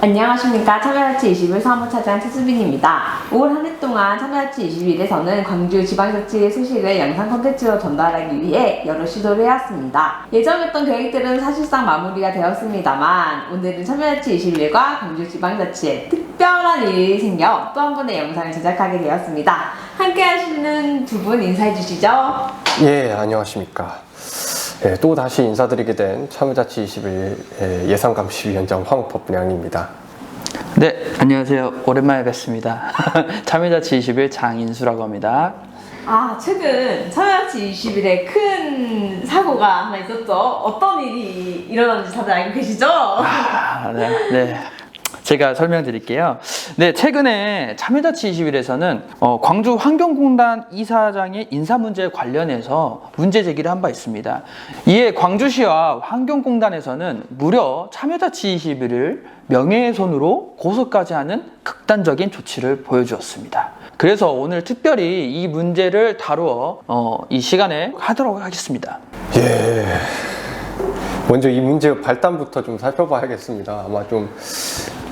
안녕하십니까. 참여자치 21 사무차장 최수빈입니다. 올 한 해 동안 참여자치 21에서는 광주 지방자치의 소식을 영상 콘텐츠로 전달하기 위해 여러 시도를 해왔습니다. 예정했던 계획들은 사실상 마무리가 되었습니다만 오늘은 참여자치 21과 광주 지방자치에 특별한 일이 생겨 또 한 번의 영상을 제작하게 되었습니다. 함께 하시는 두 분 인사해 주시죠. 예, 안녕하십니까. 예, 또 다시 인사드리게 된 참여자치 21 예, 예산감시위원장 황우법 분양입니다. 네, 안녕하세요. 오랜만에 뵙습니다. 참여자치 21 장인수라고 합니다. 아, 최근 참여자치 21에 큰 사고가 하나 있었죠. 어떤 일이 일어났는지 다들 알고 계시죠? 아, 네, 네. 제가 설명드릴게요. 네, 최근에 참여자치 21에서는 어, 광주 환경공단 이사장의 인사 문제 관련해서 문제 제기를 한 바 있습니다. 이에 광주시와 환경공단에서는 무려 참여자치 21을 명예훼손으로 고소까지 하는 극단적인 조치를 보여주었습니다. 그래서 오늘 특별히 이 문제를 다루어 어, 이 시간에 하도록 하겠습니다. 예. 먼저 이 문제 발단부터 좀 살펴봐야겠습니다. 아마 좀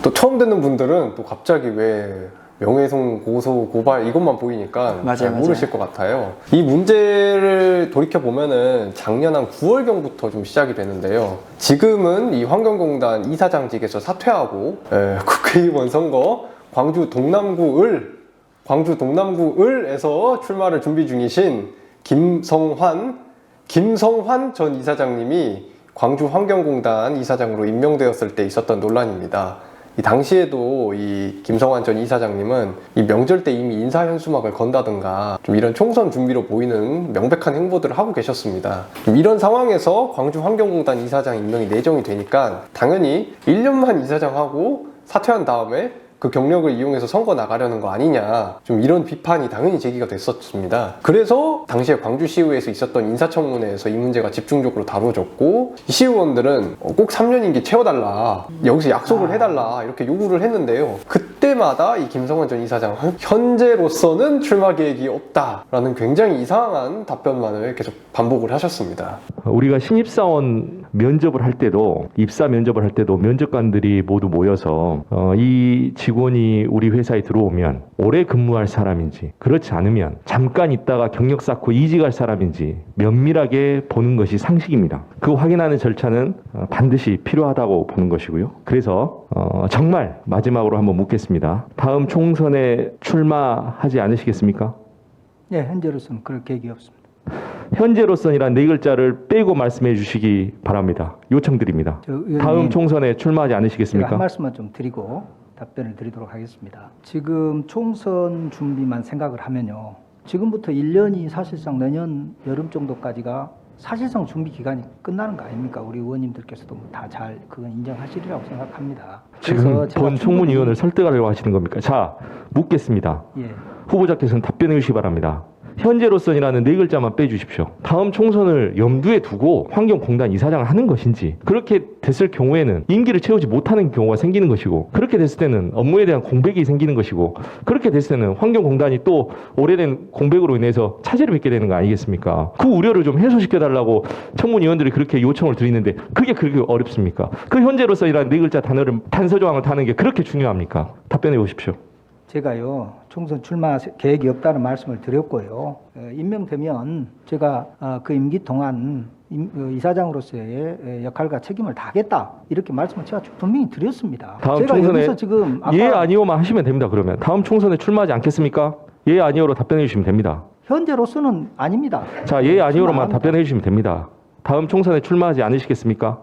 또 처음 듣는 분들은 또 갑자기 왜 명예훼손 고소 고발 이것만 보이니까 맞아요, 잘 맞아요. 모르실 것 같아요. 이 문제를 돌이켜 보면은 작년 한 9월경부터 좀 시작이 되는데요. 지금은 이 환경공단 이사장직에서 사퇴하고 에, 국회의원 선거 광주 동남구 을 광주 동남구 을에서 출마를 준비 중이신 김성환 김성환 전 이사장님이 광주 환경공단 이사장으로 임명되었을 때 있었던 논란입니다. 이 당시에도 이 김성환 전 이사장님은 이 명절 때 이미 인사 현수막을 건다든가 좀 이런 총선 준비로 보이는 명백한 행보들을 하고 계셨습니다. 좀 이런 상황에서 광주 환경공단 이사장 임명이 내정이 되니까 당연히 1년만 이사장하고 사퇴한 다음에 그 경력을 이용해서 선거 나가려는 거 아니냐 좀 이런 비판이 당연히 제기가 됐었습니다. 그래서 당시에 광주시의회에서 있었던 인사청문회에서 이 문제가 집중적으로 다뤄졌고 이 시의원들은 어, 꼭 3년 임기 채워달라 여기서 약속을 해달라 이렇게 요구를 했는데요. 그때마다 이 김성환 전 이사장은 현재로서는 출마 계획이 없다라는 굉장히 이상한 답변만을 계속 반복을 하셨습니다. 우리가 신입사원 면접을 할 때도 입사 면접을 할 때도 면접관들이 모두 모여서 어, 이 직원이 우리 회사에 들어오면 오래 근무할 사람인지 그렇지 않으면 잠깐 있다가 경력 쌓고 이직할 사람인지 면밀하게 보는 것이 상식입니다. 그 확인하는 절차는 어, 반드시 필요하다고 보는 것이고요. 그래서 어, 정말 마지막으로 한번 묻겠습니다. 다음 총선에 출마하지 않으시겠습니까? 예, 현재로서는 그럴 계획이 없습니다. 현재로서이란 네 글자를 빼고 말씀해 주시기 바랍니다. 요청드립니다. 다음 총선에 출마하지 제가 한 않으시겠습니까? 말씀만 좀 드리고 답변을 드리도록 하겠습니다. 지금 총선 준비만 생각을 하면요. 지금부터 1년이 사실상 내년 여름 정도까지가 사실상 준비 기간이 끝나는 거 아닙니까? 우리 의원님들께서도 다 잘 그건 인정하시리라고 생각합니다. 지금 본 총무위원을 설득하려고 하시는 겁니까? 자, 묻겠습니다. 예. 후보자께서는 답변해 주시기 바랍니다. 현재로서이라는 네 글자만 빼주십시오. 다음 총선을 염두에 두고 환경공단 이사장을 하는 것인지 그렇게 됐을 경우에는 임기를 채우지 못하는 경우가 생기는 것이고 그렇게 됐을 때는 업무에 대한 공백이 생기는 것이고 그렇게 됐을 때는 환경공단이 또 오래된 공백으로 인해서 차질을 빚게 되는 거 아니겠습니까? 그 우려를 좀 해소시켜 달라고 청문위원들이 그렇게 요청을 드리는데 그게 그렇게 어렵습니까? 그 현재로서이라는 네 글자 단어를 단서 조항을 다는 게 그렇게 중요합니까? 답변해 보십시오. 제가요 총선 출마 계획이 없다는 말씀을 드렸고요 어, 임명되면 제가 어, 그 임기 동안 임- 어, 이사장으로서의 에, 역할과 책임을 다하겠다 이렇게 말씀을 제가 분명히 드렸습니다. 다음 제가 총선에 여기서 지금 예 아니오만 하시면 됩니다. 그러면 다음 총선에 출마하지 않겠습니까? 예 아니오로 답변해 주시면 됩니다. 현재로서는 아닙니다. 자 예 아니오로만. 답변해 주시면 됩니다. 다음 총선에 출마하지 않으시겠습니까?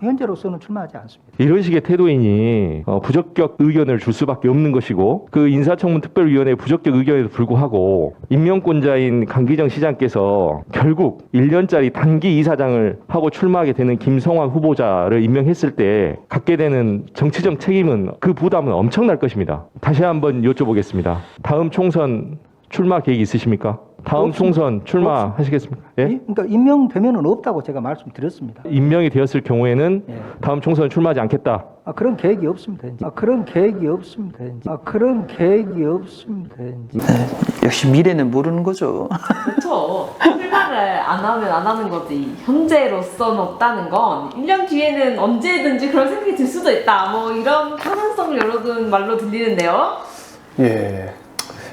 현재로서는 출마하지 않습니다. 이런 식의 태도이니 어, 부적격 의견을 줄 수밖에 없는 것이고 그 인사청문 특별위원회 부적격 의견에도 불구하고 임명권자인 강기정 시장께서 결국 1년짜리 단기 이사장을 하고 출마하게 되는 김성환 후보자를 임명했을 때 갖게 되는 정치적 책임은 그 부담은 엄청날 것입니다. 다시 한번 여쭤보겠습니다. 다음 총선 출마 계획 있으십니까? 다음 총선 출마하시겠습니까? 예? 이- 그러니까 임명되면은 없다고 제가 말씀드렸습니다. 임명이 되었을 경우에는 예. 다음 총선 출마하지 않겠다. 아 그런 계획이 없습니다. 이제. 아 그런 계획이 없습니다. 이제. 아 그런 계획이 없습니다. 이제. 역시 미래는 모르는 거죠. 그렇죠. 출마를 안 하면 안 하는 거지. 현재로서는 없다는 건 1년 뒤에는 언제든지 그런 생각이 들 수도 있다. 뭐 이런 가능성을 열어둔 말로 들리는데요. 예.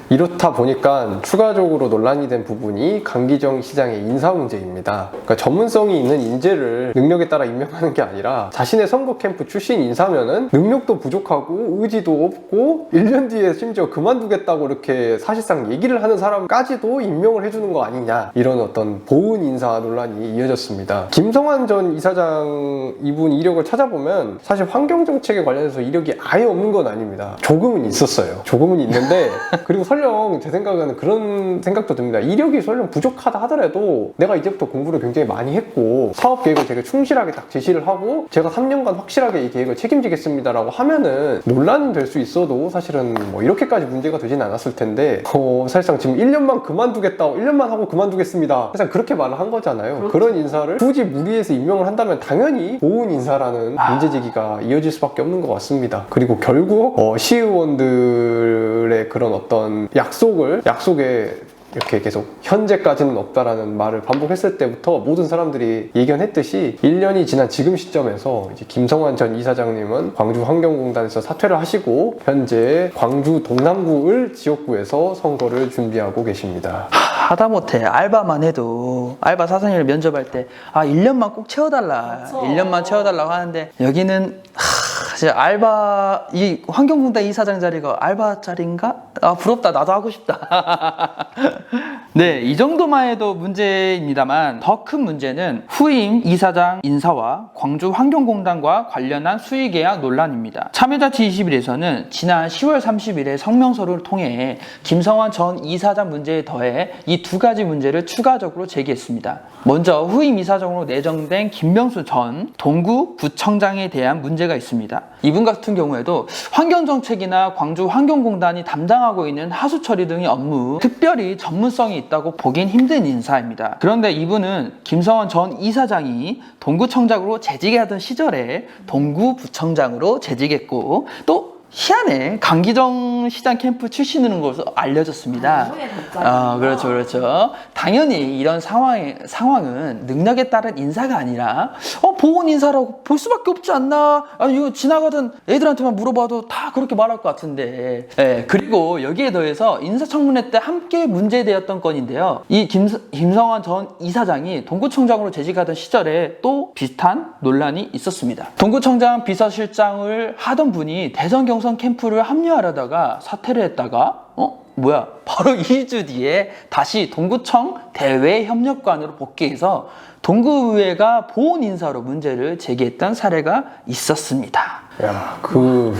이렇다 보니까 추가적으로 논란이 된 부분이 강기정 시장의 인사 문제입니다. 그러니까 전문성이 있는 인재를 능력에 따라 임명하는 게 아니라 자신의 선거 캠프 출신 인사면은 능력도 부족하고 의지도 없고 1년 뒤에 심지어 그만두겠다고 이렇게 사실상 얘기를 하는 사람까지도 임명을 해주는 거 아니냐 이런 어떤 보은 인사 논란이 이어졌습니다. 김성환 전 이사장 이분 이력을 찾아보면 사실 환경 정책에 관련해서 이력이 아예 없는 건 아닙니다. 조금은 있었어요. 조금은 있는데 그리고 설령 제 생각에는 그런 생각도 듭니다. 이력이 설령 부족하다 하더라도 내가 이제부터 공부를 굉장히 많이 했고 사업 계획을 되게 충실하게 딱 제시를 하고 제가 3년간 확실하게 이 계획을 책임지겠습니다라고 하면은 논란은 될 수 있어도 사실은 뭐 이렇게까지 문제가 되진 않았을 텐데 어, 사실상 지금 1년만 그만두겠다 1년만 하고 그만두겠습니다 사실 그렇게 말을 한 거잖아요 그렇죠. 그런 인사를 굳이 무리해서 임명을 한다면 당연히 고운 인사라는 문제 제기가 이어질 수밖에 없는 것 같습니다 그리고 결국 어, 시의원들 의 그런 어떤 약속을 약속에 이렇게 계속 현재까지는 없다라는 말을 반복했을 때부터 모든 사람들이 예견했듯이 1년이 지난 지금 시점에서 이제 김성환 전 이사장님은 광주 환경공단에서 사퇴를 하시고 현재 광주 동남구을 지역구에서 선거를 준비하고 계십니다. 하다 못해 알바만 해도 알바 사장님을 면접할 때 아 1년만 꼭 채워달라 그쵸. 1년만 채워달라고 하는데 여기는 하, 진짜 알바 이 환경공단 이사장 자리가 알바 자리인가? 아 부럽다 나도 하고 싶다 네 이 정도만 해도 문제입니다만 더 큰 문제는 후임 이사장 인사와 광주 환경공단과 관련한 수의계약 논란입니다 참여자 G21에서는 지난 10월 30일에 성명서를 통해 김성환 전 이사장 문제에 더해 이 두 가지 문제를 추가적으로 제기했습니다. 먼저 후임 이사장으로 내정된 김명수 전 동구 구청장에 대한 문제가 있습니다. 이분 같은 경우에도 환경정책이나 광주 환경공단이 담당하 고 있는 하수 처리 등의 업무 특별히 전문성이 있다고 보긴 힘든 인사입니다. 그런데 이분은 김성원 전 이사장이 동구청장으로 재직을 하던 시절에 동구부청장으로 재직했고 또 희한해 강기정 시장 캠프 출신인 것으로 알려졌습니다. 아, 그렇죠, 그렇죠. 당연히 이런 상황, 상황은 능력에 따른 인사가 아니라, 어, 보훈 인사라고 볼 수밖에 없지 않나? 아니, 이거 지나가던 애들한테만 물어봐도 다 그렇게 말할 것 같은데. 예, 그리고 여기에 더해서 인사청문회 때 함께 문제되었던 건인데요. 이 김, 김성환 전 이사장이 동구청장으로 재직하던 시절에 또 비슷한 논란이 있었습니다. 동구청장 비서실장을 하던 분이 대선 경선 캠프를 합류하려다가 사퇴를 했다가 어? 뭐야? 바로 2주 뒤에 다시 동구청 대외협력관으로 복귀해서 동구의회가 보훈 인사로 문제를 제기했던 사례가 있었습니다. 야, 그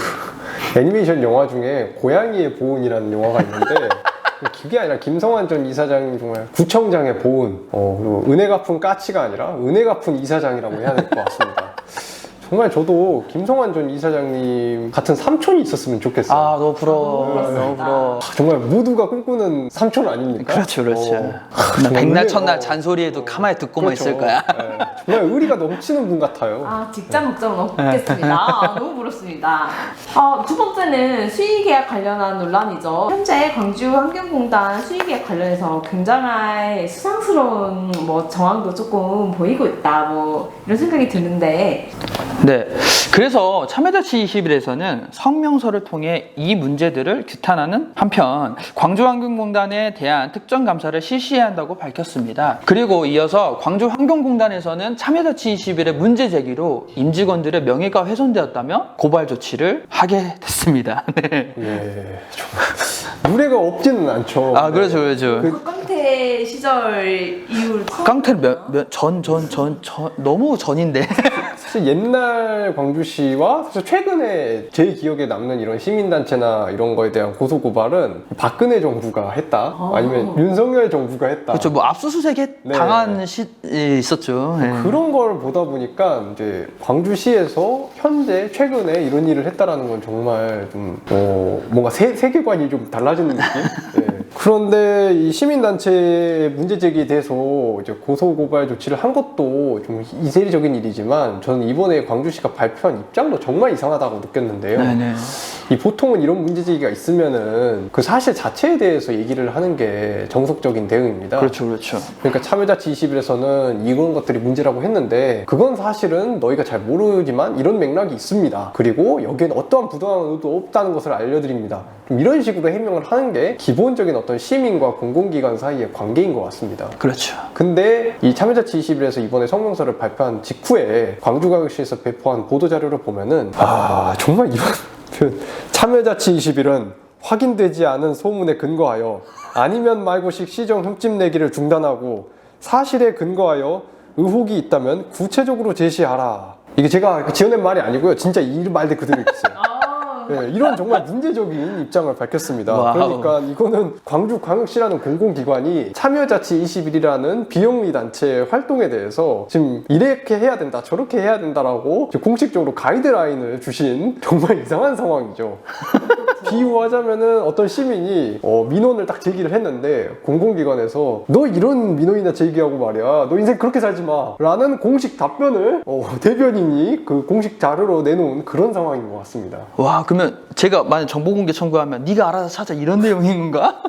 애니메이션 영화 중에 고양이의 보은이라는 영화가 있는데 그게 아니라 김성환 전 이사장이 정말 구청장의 보은, 어, 그리고 은혜 갚은 까치가 아니라 은혜 갚은 이사장이라고 해야 될 것 같습니다. 정말 저도 김성환 전 이사장님 같은 삼촌이 있었으면 좋겠어요. 아, 너무 부러워. 그렇습니다. 너무 부러워. 아, 정말 모두가 꿈꾸는 삼촌 아닙니까? 그렇죠, 그렇죠. 어, 나 백날 첫날 어, 잔소리에도 가만히 듣고만 그렇죠. 있을 거야. 네, 정말 의리가 넘치는 분 같아요. 아, 직장 걱정은 없겠습니다. 아, 너무 부럽습니다. 어, 두 번째는 수의계약 관련한 논란이죠. 현재 광주환경공단 수의계약 관련해서 굉장히 수상스러운 뭐 정황도 조금 보이고 있다. 뭐 이런 생각이 드는데 네. 그래서 참여자 G21에서는 성명서를 통해 이 문제들을 규탄하는 한편 광주환경공단에 대한 특정 감사를 실시해야 한다고 밝혔습니다. 그리고 이어서 광주환경공단에서는 참여자 G21의 문제 제기로 임직원들의 명예가 훼손되었다며 고발 조치를 하게 됐습니다. 네. 예, 유례가 없지는 않죠. 아, 그렇죠, 그렇죠. 그 깡태 시절 이후로 깡테를 몇, 몇, 전, 전, 전, 전, 너무 전인데. 사실 옛날 광주시와 사실 최근에 제 기억에 남는 이런 시민단체나 이런 거에 대한 고소고발은 박근혜 정부가 했다 아. 아니면 윤석열 정부가 했다 그렇죠. 뭐 압수수색 해- 네. 당한 시 예, 있었죠. 예. 그런 걸 보다 보니까 이제 광주시에서 현재 최근에 이런 일을 했다라는 건 정말 좀 어, 뭔가 세, 세계관이 좀 달라지는 느낌? 예. 그런데 이 시민단체 문제 제기에 대해서 이제 고소고발 조치를 한 것도 좀 이세리적인 일이지만 저는 이번에 광주시가 발표한 입장도 정말 이상하다고 느꼈는데요. 네네. 이 보통은 이런 문제 제기가 있으면은 그 사실 자체에 대해서 얘기를 하는 게 정석적인 대응입니다. 그렇죠, 그렇죠. 그러니까 참여자치 21에서는 이런 것들이 문제라고 했는데 그건 사실은 너희가 잘 모르지만 이런 맥락이 있습니다. 그리고 여기엔 어떠한 부당한 의도 없다는 것을 알려드립니다. 좀 이런 식으로 해명을 하는 게 기본적인 어떤 시민과 공공기관 사이의 관계인 것 같습니다. 그렇죠. 근데 이 참여자치 21에서 이번에 성명서를 발표한 직후에 광주광역시에서 배포한 보도자료를 보면은 아 정말 이번 표현 참여자치 21은 확인되지 않은 소문에 근거하여 아니면 말고식 시정 흠집 내기를 중단하고 사실에 근거하여 의혹이 있다면 구체적으로 제시하라. 이게 제가 지어낸 말이 아니고요. 진짜 이 말들 그대로 있어요. 네, 이런 정말 문제적인 입장을 밝혔습니다. 와우. 그러니까 이거는 광주광역시라는 공공기관이 참여자치 21이라는 비영리 단체 활동에 대해서 지금 이렇게 해야 된다, 저렇게 해야 된다라고 공식적으로 가이드라인을 주신 정말 이상한 상황이죠. 비유하자면은 어떤 시민이 어, 민원을 딱 제기를 했는데 공공기관에서 너 이런 민원이나 제기하고 말이야 너 인생 그렇게 살지 마 라는 공식 답변을 어, 대변인이 그 공식 자료로 내놓은 그런 상황인 것 같습니다. 와, 그러면 제가 만약 정보 공개 청구하면 네가 알아서 찾아 이런 내용인 건가?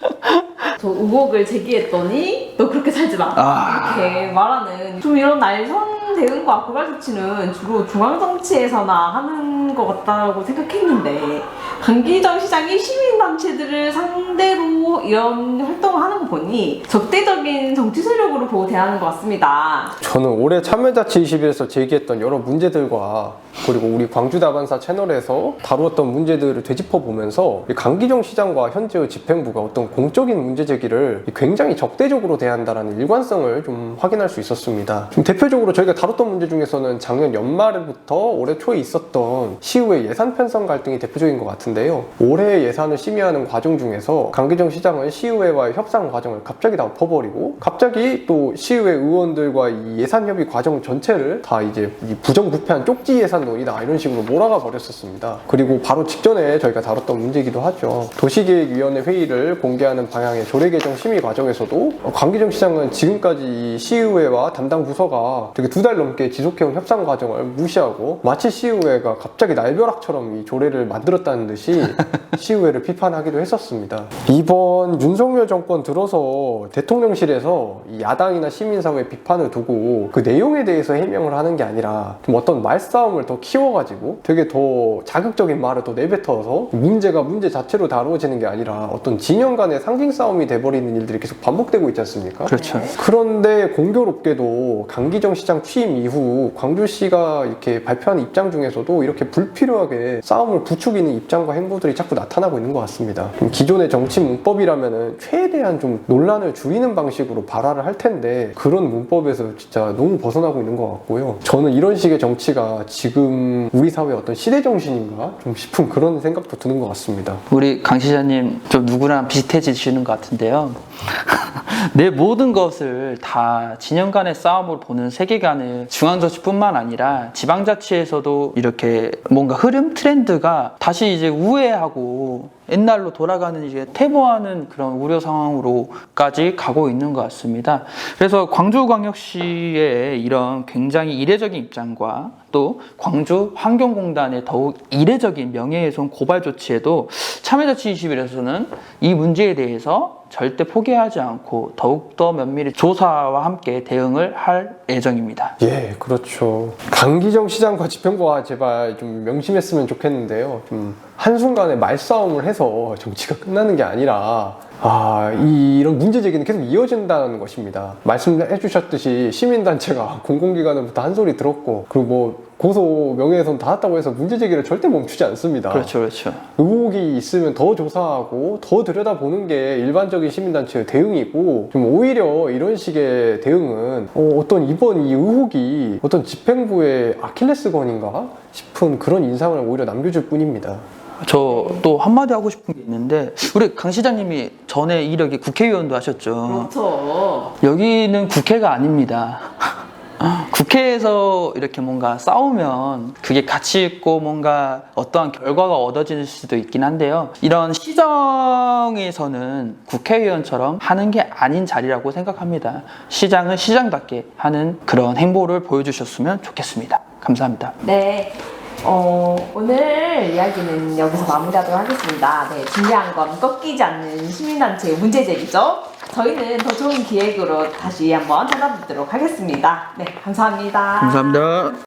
저 의혹을 제기했더니 너 그렇게 살지 마. 아. 이렇게 말하는 좀 이런 날선 대응과 고발 조치는 주로 중앙 정치에서나 하는 것 같다고 생각했는데 강기정 시장이 시민단체들을 상대로 이런 활동을 하는 거 보니 적대적인 정치 세력으로 보고 대하는 것 같습니다. 저는 올해 참여자치 21에서 제기했던 여러 문제들과 그리고 우리 광주다반사 채널에서 다루었던 문제들을 되짚어 보면서 이 강기정 시장과 현재의 집행부가 어떤 공적인 문제 제기를 굉장히 적대적으로 대한다는 일관성을 좀 확인할 수 있었습니다. 좀 대표적으로 저희가 다뤘던 문제 중에서는 작년 연말부터 올해 초에 있었던 시의회 예산 편성 갈등이 대표적인 것 같 은데요. 올해 예산을 심의하는 과정 중에서 강기정 시장은 시의회와의 협상 과정을 갑자기 다 엎어버리고 갑자기 또 시의회 의원들과 이 예산 협의 과정 전체를 다 이제 이 부정부패한 쪽지 예산론이다 이런 식으로 몰아가 버렸었습니다. 그리고 바로 직전에 저희가 다뤘던 문제이기도 하죠. 도시계획위원회 회의를 공개하는 방향의 조례 개정 심의 과정에서도 어, 강기정 시장은 지금까지 이 시의회와 담당 부서가 되게 두 달 넘게 지속해온 협상 과정을 무시하고 마치 시의회가 갑자기 날벼락처럼 이 조례를 만들었다는 듯이 시의회를 비판하기도 했었습니다. 이번 윤석열 정권 들어서 대통령실에서 이 야당이나 시민사회 비판을 두고 그 내용에 대해서 해명을 하는 게 아니라 좀 어떤 말싸움을 더 키워가지고 되게 더 자극적인 말을 더 내뱉어서 문제가 문제 자체로 다루어지는 게 아니라 어떤 진영 간의 상징 싸움이 돼버리는 일들이 계속 반복되고 있지 않습니까? 그렇죠. 그런데 공교롭게도 강기정 시장 취임 이후 광주시가 이렇게 발표한 입장 중에서도 이렇게 불필요하게 싸움을 부추기는 입장 과 행보들이 자꾸 나타나고 있는 것 같습니다. 좀 기존의 정치 문법이라면은 최대한 좀 논란을 줄이는 방식으로 발화를 할 텐데 그런 문법에서 진짜 너무 벗어나고 있는 것 같고요. 저는 이런 식의 정치가 지금 우리 사회의 어떤 시대 정신인가 좀 싶은 그런 생각도 드는 것 같습니다. 우리 강 시장님 좀 누구랑 비슷해지시는 것 같은데요. 내 모든 것을 다 진영 간의 싸움으로 보는 세계관을 중앙정치뿐만 아니라 지방자치에서도 이렇게 뭔가 흐름 트렌드가 다시 이제 우회하고 옛날로 돌아가는 이제 퇴보하는 그런 우려 상황으로까지 가고 있는 것 같습니다. 그래서 광주광역시의 이런 굉장히 이례적인 입장과 또 광주 환경공단의 더욱 이례적인 명예훼손 고발 조치에도 참여자치 21에서는 이 문제에 대해서 절대 포기하지 않고 더욱더 면밀히 조사와 함께 대응을 할 예정입니다. 예, 그렇죠. 강기정 시장과 집행부가 제발 좀 명심했으면 좋겠는데요. 좀 한순간에 말싸움을 해서 정치가 끝나는 게 아니라 아, 이, 이런 문제 제기는 계속 이어진다는 것입니다. 말씀해 주셨듯이 시민단체가 공공기관으로부터 한 소리 들었고, 그리고 뭐, 고소 명예훼손 다 했다고 해서 문제 제기를 절대 멈추지 않습니다. 그렇죠, 그렇죠. 의혹이 있으면 더 조사하고 더 들여다보는 게 일반적인 시민단체의 대응이고 좀 오히려 이런 식의 대응은 어, 떤 이번 이 의혹이 어떤 집행부의 아킬레스건인가 싶은 그런 인상을 오히려 남겨줄 뿐입니다. 저 또 한마디 하고 싶은 게 있는데 우리 강 시장님이 전에 이력이 국회의원도 하셨죠. 그렇죠. 여기는 국회가 아닙니다. 국회에서 이렇게 뭔가 싸우면 그게 가치 있고 뭔가 어떠한 결과가 얻어질 수도 있긴 한데요. 이런 시정에서는 국회의원처럼 하는 게 아닌 자리라고 생각합니다. 시장은 시장답게 하는 그런 행보를 보여주셨으면 좋겠습니다. 감사합니다. 네. 어, 오늘 이야기는 여기서 마무리하도록 하겠습니다. 네, 중요한 건 꺾이지 않는 시민단체 문제 제기죠. 저희는 더 좋은 기획으로 다시 한번 찾아뵙도록 하겠습니다. 네, 감사합니다. 감사합니다.